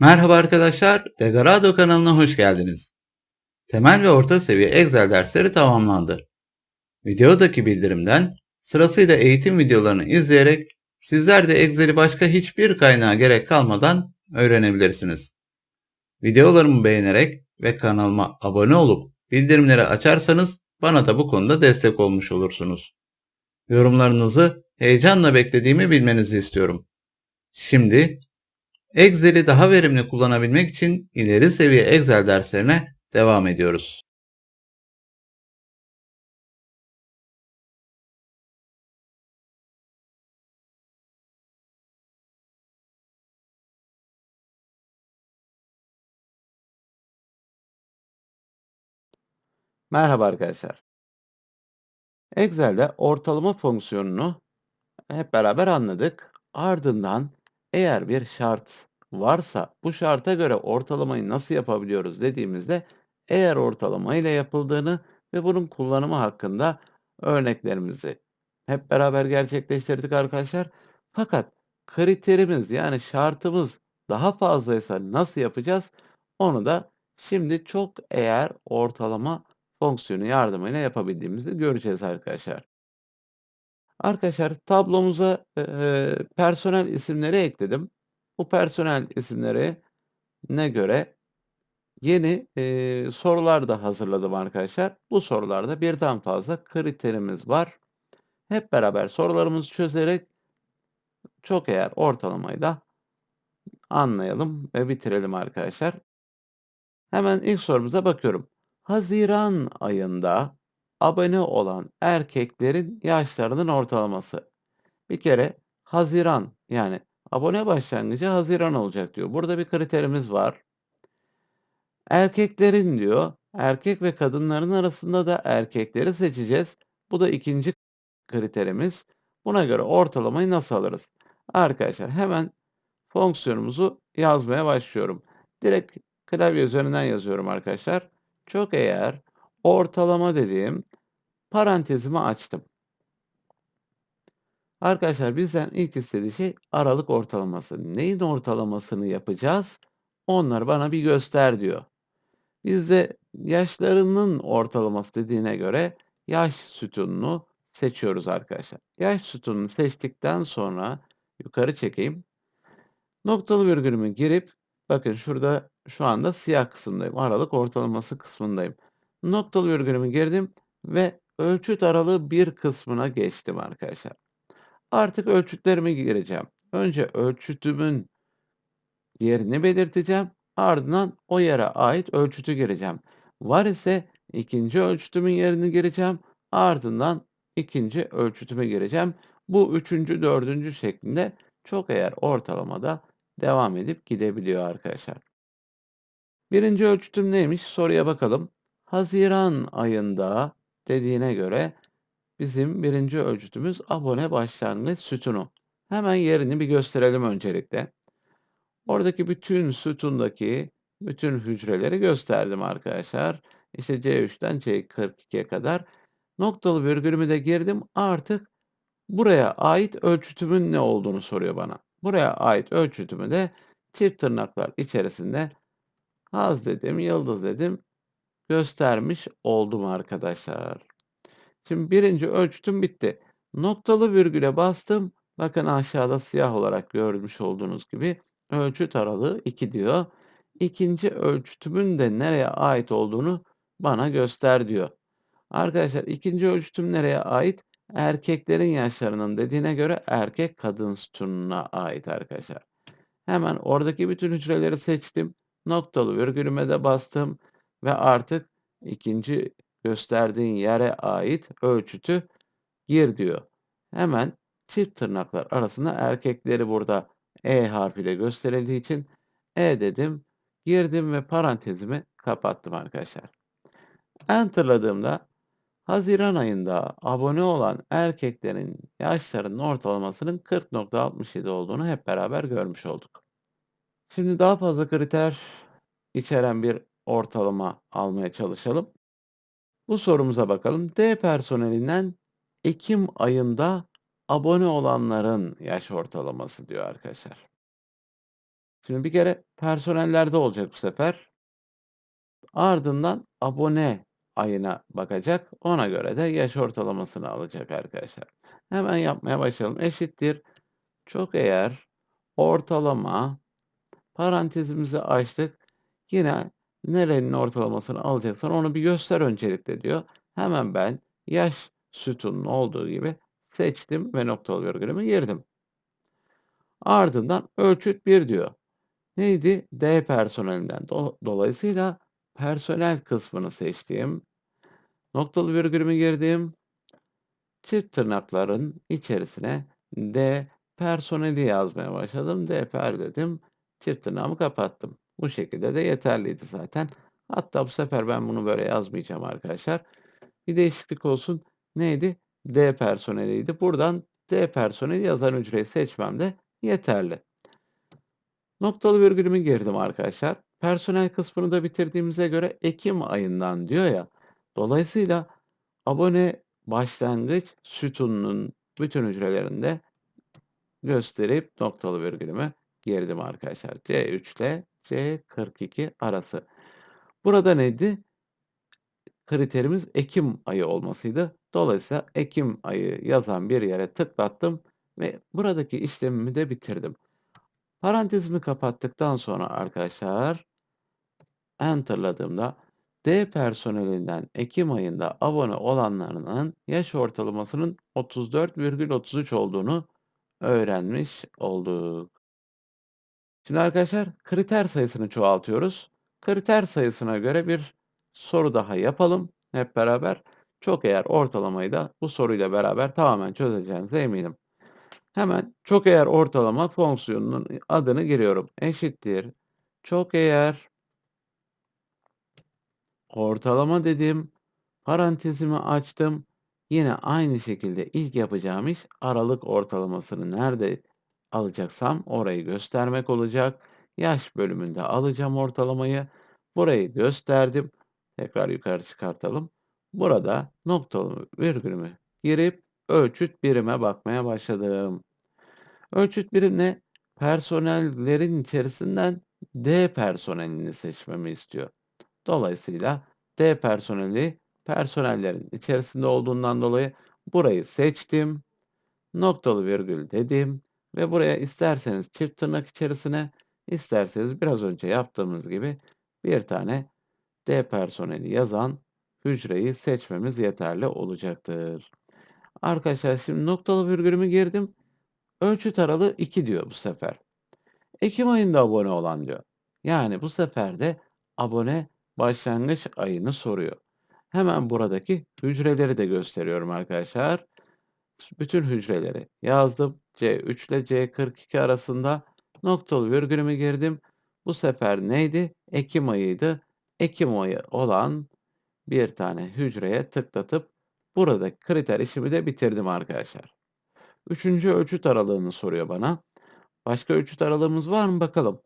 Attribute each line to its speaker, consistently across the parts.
Speaker 1: Merhaba arkadaşlar, Degarado kanalına hoş geldiniz. Temel ve orta seviye Excel dersleri tamamlandı. Videodaki bildirimden sırasıyla eğitim videolarını izleyerek sizler de Excel'i başka hiçbir kaynağa gerek kalmadan öğrenebilirsiniz. Videolarımı beğenerek ve kanalıma abone olup bildirimleri açarsanız bana da bu konuda destek olmuş olursunuz. Yorumlarınızı heyecanla beklediğimi bilmenizi istiyorum. Şimdi Excel'i daha verimli kullanabilmek için ileri seviye Excel derslerine devam ediyoruz. Merhaba arkadaşlar. Excel'de ortalama fonksiyonunu hep beraber anladık. Ardından eğer bir şart varsa bu şarta göre ortalamayı nasıl yapabiliyoruz dediğimizde eğer ortalama ile yapıldığını ve bunun kullanımı hakkında örneklerimizi hep beraber gerçekleştirdik arkadaşlar. Fakat kriterimiz yani şartımız daha fazlaysa nasıl yapacağız? Onu da şimdi çok eğer ortalama fonksiyonu yardımıyla yapabildiğimizi göreceğiz arkadaşlar. Arkadaşlar tablomuza eee, personel isimleri ekledim. Bu personel isimleri ne göre yeni eee, sorular da hazırladım arkadaşlar. Bu sorularda birden fazla kriterimiz var. Hep beraber sorularımızı çözerek çok eğer ortalamayı da anlayalım ve bitirelim arkadaşlar. Hemen ilk sorumuza bakıyorum. Haziran ayında abone olan erkeklerin yaşlarının ortalaması. Bir kere haziran yani abone başlangıcı haziran olacak diyor. Burada bir kriterimiz var. Erkeklerin diyor. Erkek ve kadınların arasında da erkekleri seçeceğiz. Bu da ikinci kriterimiz. Buna göre ortalamayı nasıl alırız? Arkadaşlar hemen fonksiyonumuzu yazmaya başlıyorum. Direkt klavye üzerinden yazıyorum arkadaşlar. Çok eğer ortalama dediğim parantezimi açtım. Arkadaşlar bizden ilk istediği şey aralık ortalaması. Neyin ortalamasını yapacağız? Onları bana bir göster diyor. Biz de yaşlarının ortalaması dediğine göre yaş sütununu seçiyoruz arkadaşlar. Yaş sütununu seçtikten sonra yukarı çekeyim. Noktalı virgülümü girip bakın şurada şu anda siyah kısımdayım. Aralık ortalaması kısmındayım. Noktalı virgülümü girdim ve ölçüt aralığı bir kısmına geçtim arkadaşlar. Artık ölçütlerimi gireceğim. Önce ölçütümün yerini belirteceğim. Ardından o yere ait ölçütü gireceğim. Var ise ikinci ölçütümün yerini gireceğim. Ardından ikinci ölçütüme gireceğim. Bu üçüncü, dördüncü şeklinde çok eğer ortalamada devam edip gidebiliyor arkadaşlar. Birinci ölçütüm neymiş? Soruya bakalım. Haziran ayında dediğine göre bizim birinci ölçütümüz abone başlangıç sütunu. Hemen yerini bir gösterelim öncelikle. Oradaki bütün sütundaki bütün hücreleri gösterdim arkadaşlar. İşte C3'ten C42'ye kadar noktalı virgülümü de girdim. Artık buraya ait ölçütümün ne olduğunu soruyor bana. Buraya ait ölçütümü de çift tırnaklar içerisinde haz dedim, yıldız dedim göstermiş oldum arkadaşlar. Şimdi birinci ölçütüm bitti. Noktalı virgüle bastım. Bakın aşağıda siyah olarak görmüş olduğunuz gibi ölçüt aralığı 2 diyor. İkinci ölçütümün de nereye ait olduğunu bana göster diyor. Arkadaşlar ikinci ölçütüm nereye ait? Erkeklerin yaşlarının dediğine göre erkek kadın sütununa ait arkadaşlar. Hemen oradaki bütün hücreleri seçtim. Noktalı virgülüme de bastım ve artık ikinci gösterdiğin yere ait ölçütü gir diyor. Hemen çift tırnaklar arasında erkekleri burada E harfiyle gösterildiği için E dedim. Girdim ve parantezimi kapattım arkadaşlar. Enter'ladığımda Haziran ayında abone olan erkeklerin yaşlarının ortalamasının 40.67 olduğunu hep beraber görmüş olduk. Şimdi daha fazla kriter içeren bir ortalama almaya çalışalım. Bu sorumuza bakalım. D personelinden Ekim ayında abone olanların yaş ortalaması diyor arkadaşlar. Şimdi bir kere personellerde olacak bu sefer. Ardından abone ayına bakacak. Ona göre de yaş ortalamasını alacak arkadaşlar. Hemen yapmaya başlayalım. Eşittir. Çok eğer ortalama parantezimizi açtık. Yine nerenin ortalamasını alacaksan onu bir göster öncelikle diyor. Hemen ben yaş sütunun olduğu gibi seçtim ve noktalı virgülümü girdim. Ardından ölçüt 1 diyor. Neydi? D personelinden. Do dolayısıyla personel kısmını seçtim. Noktalı virgülümü girdim. Çift tırnakların içerisine D personeli yazmaya başladım. DPR dedim. Çift tırnağımı kapattım. Bu şekilde de yeterliydi zaten. Hatta bu sefer ben bunu böyle yazmayacağım arkadaşlar. Bir değişiklik olsun. Neydi? D personeliydi. Buradan D personeli yazan hücreyi seçmem de yeterli. Noktalı virgülümü girdim arkadaşlar. Personel kısmını da bitirdiğimize göre Ekim ayından diyor ya. Dolayısıyla abone başlangıç sütununun bütün hücrelerinde gösterip noktalı virgülümü girdim arkadaşlar. C3 ile C42 arası. Burada neydi? Kriterimiz Ekim ayı olmasıydı. Dolayısıyla Ekim ayı yazan bir yere tıklattım ve buradaki işlemimi de bitirdim. Parantezimi kapattıktan sonra arkadaşlar enter'ladığımda D personelinden Ekim ayında abone olanlarının yaş ortalamasının 34,33 olduğunu öğrenmiş olduk. Şimdi arkadaşlar kriter sayısını çoğaltıyoruz. Kriter sayısına göre bir soru daha yapalım hep beraber. Çok eğer ortalamayı da bu soruyla beraber tamamen çözeceğinize eminim. Hemen çok eğer ortalama fonksiyonunun adını giriyorum. Eşittir. Çok eğer ortalama dedim. Parantezimi açtım. Yine aynı şekilde ilk yapacağım iş aralık ortalamasını nerede alacaksam orayı göstermek olacak. Yaş bölümünde alacağım ortalamayı. Burayı gösterdim. Tekrar yukarı çıkartalım. Burada noktalı virgülümü girip ölçüt birime bakmaya başladım. Ölçüt birim ne? Personellerin içerisinden D personelini seçmemi istiyor. Dolayısıyla D personeli personellerin içerisinde olduğundan dolayı burayı seçtim. Noktalı virgül dedim ve buraya isterseniz çift tırnak içerisine isterseniz biraz önce yaptığımız gibi bir tane D personeli yazan hücreyi seçmemiz yeterli olacaktır. Arkadaşlar şimdi noktalı virgülümü girdim. Ölçüt aralığı 2 diyor bu sefer. Ekim ayında abone olan diyor. Yani bu sefer de abone başlangıç ayını soruyor. Hemen buradaki hücreleri de gösteriyorum arkadaşlar. Bütün hücreleri yazdım. C3 ile C42 arasında noktalı virgülümü girdim. Bu sefer neydi? Ekim ayıydı. Ekim ayı olan bir tane hücreye tıklatıp buradaki kriter işimi de bitirdim arkadaşlar. Üçüncü ölçüt aralığını soruyor bana. Başka ölçüt aralığımız var mı bakalım.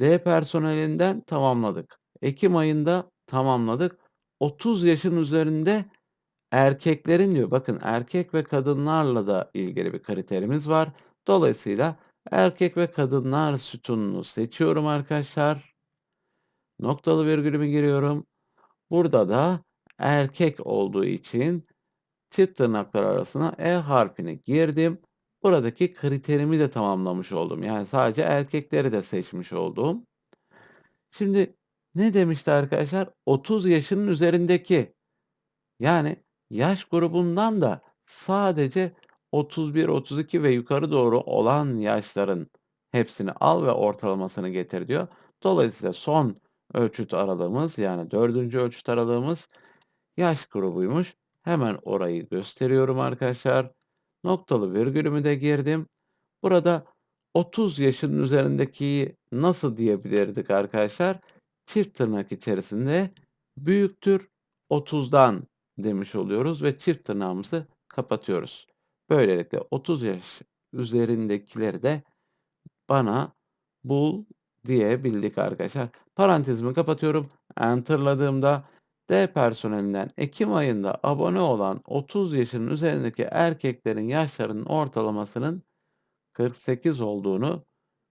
Speaker 1: D personelinden tamamladık. Ekim ayında tamamladık. 30 yaşın üzerinde erkeklerin diyor. Bakın erkek ve kadınlarla da ilgili bir kriterimiz var. Dolayısıyla erkek ve kadınlar sütununu seçiyorum arkadaşlar. Noktalı virgülümü giriyorum. Burada da erkek olduğu için çift tırnaklar arasına E harfini girdim. Buradaki kriterimi de tamamlamış oldum. Yani sadece erkekleri de seçmiş oldum. Şimdi ne demişti arkadaşlar? 30 yaşının üzerindeki yani yaş grubundan da sadece 31, 32 ve yukarı doğru olan yaşların hepsini al ve ortalamasını getir diyor. Dolayısıyla son ölçüt aralığımız yani dördüncü ölçüt aralığımız yaş grubuymuş. Hemen orayı gösteriyorum arkadaşlar. Noktalı virgülümü de girdim. Burada 30 yaşın üzerindeki nasıl diyebilirdik arkadaşlar? Çift tırnak içerisinde büyüktür 30'dan demiş oluyoruz ve çift tırnağımızı kapatıyoruz. Böylelikle 30 yaş üzerindekileri de bana bul diyebildik arkadaşlar. Parantezimi kapatıyorum. Enter'ladığımda D personelinden Ekim ayında abone olan 30 yaşın üzerindeki erkeklerin yaşlarının ortalamasının 48 olduğunu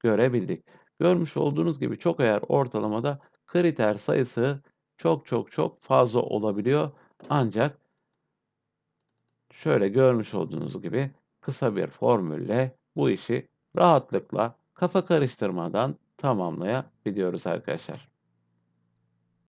Speaker 1: görebildik. Görmüş olduğunuz gibi çok eğer ortalamada kriter sayısı çok çok çok fazla olabiliyor. Ancak şöyle görmüş olduğunuz gibi kısa bir formülle bu işi rahatlıkla kafa karıştırmadan tamamlayabiliyoruz arkadaşlar.